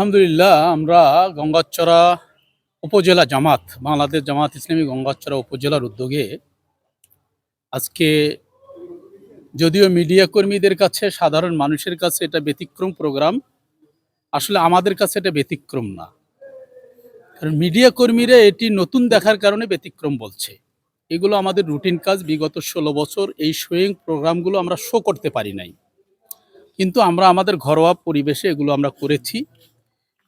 আলহামদুলিল্লাহ, আমরা গঙ্গাচড়া উপজেলা জামাত, বাংলাদেশ জামাত ইসলামী গঙ্গাচড়া উপজেলার উদ্যোগে আজকে যদিও মিডিয়া কর্মীদের কাছে, সাধারণ মানুষের কাছে এটা ব্যতিক্রম প্রোগ্রাম, আসলে আমাদের কাছে এটা ব্যতিক্রম না। কারণ মিডিয়া কর্মীরা এটি নতুন দেখার কারণে ব্যতিক্রম বলছে। এগুলো আমাদের রুটিন কাজ, বিগত ষোলো বছর এই শোয়িং প্রোগ্রামগুলো আমরা শো করতে পারি নাই। কিন্তু আমরা আমাদের ঘরোয়া পরিবেশে এগুলো আমরা করেছি।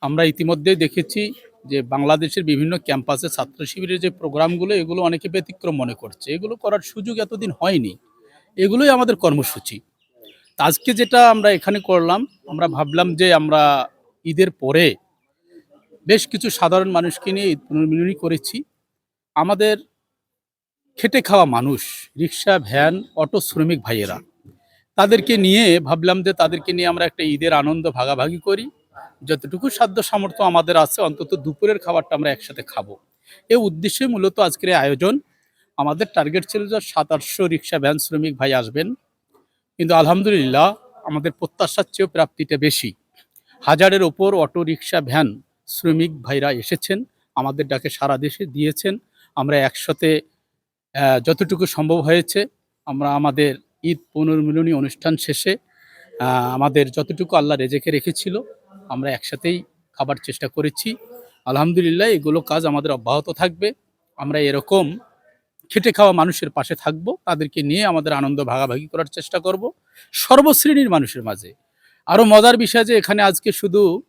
আমরা ইতিমধ্যেই দেখেছি যে বাংলাদেশের বিভিন্ন ক্যাম্পাসে ছাত্র শিবিরের যে প্রোগ্রামগুলো, এগুলো অনেকে ব্যতিক্রম মনে করছে। এগুলো করার সুযোগ এতদিন হয়নি। এগুলোই আমাদের কর্মসূচি। আজকে যেটা আমরা এখানে করলাম, আমরা ভাবলাম যে আমরা ঈদের পরে বেশ কিছু সাধারণ মানুষকে নিয়ে ঈদ পুনর্মিলনী করেছি। আমাদের খেটে খাওয়া মানুষ, রিক্সা, ভ্যান, অটো শ্রমিক ভাইয়েরা, তাদেরকে নিয়ে ভাবলাম যে তাদেরকে নিয়ে আমরা একটা ঈদের আনন্দ ভাগাভাগি করি। যতটুকু সাধ্য সামর্থ্য আমাদের আছে, অন্তত দুপুরের খাবারটা আমরা একসাথে খাব। এই উদ্দেশ্যে মূলত আজকের আয়োজন। আমাদের টার্গেট ছিল যে সাত আটশো রিক্সা ভ্যান শ্রমিক ভাই আসবেন। কিন্তু আলহামদুলিল্লাহ আমাদের প্রত্যাশার চেয়েও প্রাপ্তিটা বেশি। হাজারের ওপর অটো রিক্সা ভ্যান শ্রমিক ভাইরা এসেছেন, আমাদের ডাকে সারা দেশে দিয়েছেন। আমরা একসাথে যতটুকু সম্ভব হয়েছে, আমরা আমাদের ঈদ পুনর্মিলনী অনুষ্ঠান শেষে আমাদের যতটুকু আল্লাহ রেজেকে রেখেছিল আমরা একসাথেই খাবার চেষ্টা করেছি। আলহামদুলিল্লাহ, এগুলো কাজ আমাদের অব্যাহত থাকবে। আমরা এরকম খেটে খাওয়া মানুষের পাশে থাকব, তাদেরকে নিয়ে আমাদের আনন্দ ভাগাভাগি করার চেষ্টা করব, সর্বশ্রেণীর মানুষের মাঝে। আরও মজার বিষয় যে, এখানে আজকে শুধু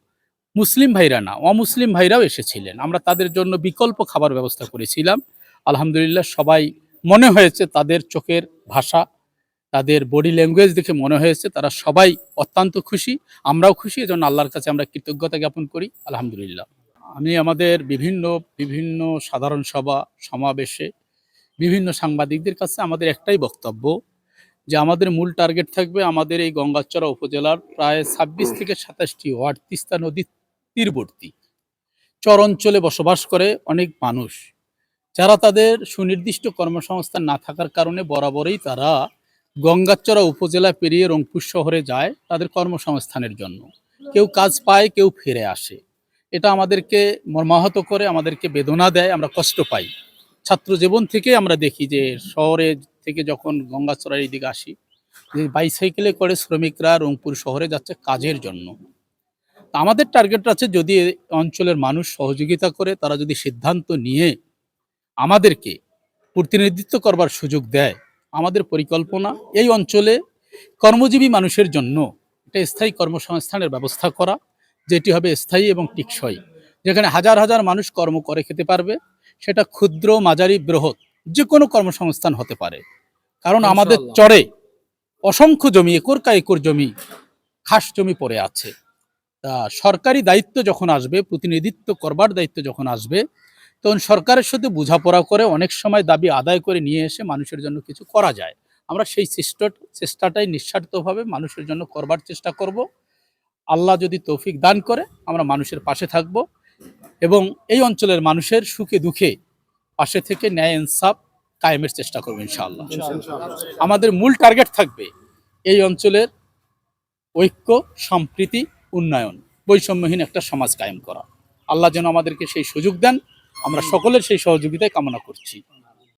মুসলিম ভাইরা না, অমুসলিম ভাইরাও এসেছিলেন। আমরা তাদের জন্য বিকল্প খাবার ব্যবস্থা করেছিলাম। আলহামদুলিল্লাহ, সবাই মনে হয়েছে তাদের চোখের ভাষা তাদের বডি ল্যাঙ্গুয়েজ দেখে মনে হয়েছে, তারা সবাই অত্যন্ত খুশি। আমরাও খুশি, এজন্য আল্লাহর কাছে আমরা কৃতজ্ঞতা জ্ঞাপন করি, আলহামদুলিল্লাহ। আমি আমাদের বিভিন্ন বিভিন্ন সাধারণ সভা, সমাবেশে বিভিন্ন সাংবাদিকদের কাছে আমাদের একটাই বক্তব্য যে আমাদের মূল টার্গেট থাকবে আমাদের এই গঙ্গাচড়া উপজেলার প্রায় ছাব্বিশ থেকে সাতাশটি ওয়ার্ড, তিস্তা নদীর তীরবর্তী। চর অঞ্চলে বসবাস করে অনেক মানুষ। যারা তাদের সুনির্দিষ্ট কর্মসংস্থান না থাকার কারণে বরাবরই তারা গঙ্গাচড়া উপজেলা পেরিয়ে রংপুর শহরে যায় তাদের কর্মসংস্থানের জন্য। কেউ কাজ পায়, কেউ ফিরে আসে। এটা আমাদেরকে মর্মাহত করে, আমাদেরকে বেদনা দেয়, আমরা কষ্ট পাই। ছাত্র জীবন থেকে আমরা দেখি যে শহরে থেকে যখন গঙ্গাচড়ার দিকে আসি, যে বাইসাইকেলে করে শ্রমিকরা রংপুর শহরে যাচ্ছে কাজের জন্য। আমাদের টার্গেট আছে যদি এই অঞ্চলের মানুষ সহযোগিতা করে, তারা যদি সিদ্ধান্ত নিয়ে আমাদেরকে প্রতিনিধিত্ব করবার সুযোগ দেয় আমাদের পরিকল্পনা এই অঞ্চলে কর্মজীবী মানুষের জন্য একটা স্থায়ী কর্মসংস্থানের ব্যবস্থা করা যেটি হবে স্থায়ী এবং টিকসই যেখানে হাজার হাজার মানুষ কর্ম করে খেতে পারবে। সেটা ক্ষুদ্র মাঝারি বৃহৎ যে কোনো কর্মসংস্থান হতে পারে। কারণ আমাদের চরে অসংখ্য জমি একর কা একর জমি খাস জমি পড়ে আছে। তা সরকারি দায়িত্ব যখন আসবে প্রতিনিধিত্ব করবার দায়িত্ব যখন আসবে তখন সরকারের সাথে বোঝাপড়া করে অনেক সময় দাবি আদায় করে নিয়ে এসে মানুষের জন্য কিছু করা যায়। আমরা সেই চেষ্টা চেষ্টাটাই নিঃস্বার্থভাবে মানুষের জন্য করবার চেষ্টা করব। আল্লাহ যদি তৌফিক দান করে আমরা মানুষের পাশে থাকব এবং এই অঞ্চলের মানুষের সুখে দুঃখে পাশে থেকে ন্যায় ইনসাফ কায়েমের চেষ্টা করব ইনশাআল্লাহ। আমাদের মূল টার্গেট থাকবে এই অঞ্চলের ঐক্য সম্প্রীতি উন্নয়ন বৈষম্যহীন একটা সমাজ কায়েম করা। আল্লাহ যেন আমাদেরকে সেই সুযোগ দেন আমরা সকলের সেই সহযোগিতায় কামনা করছি।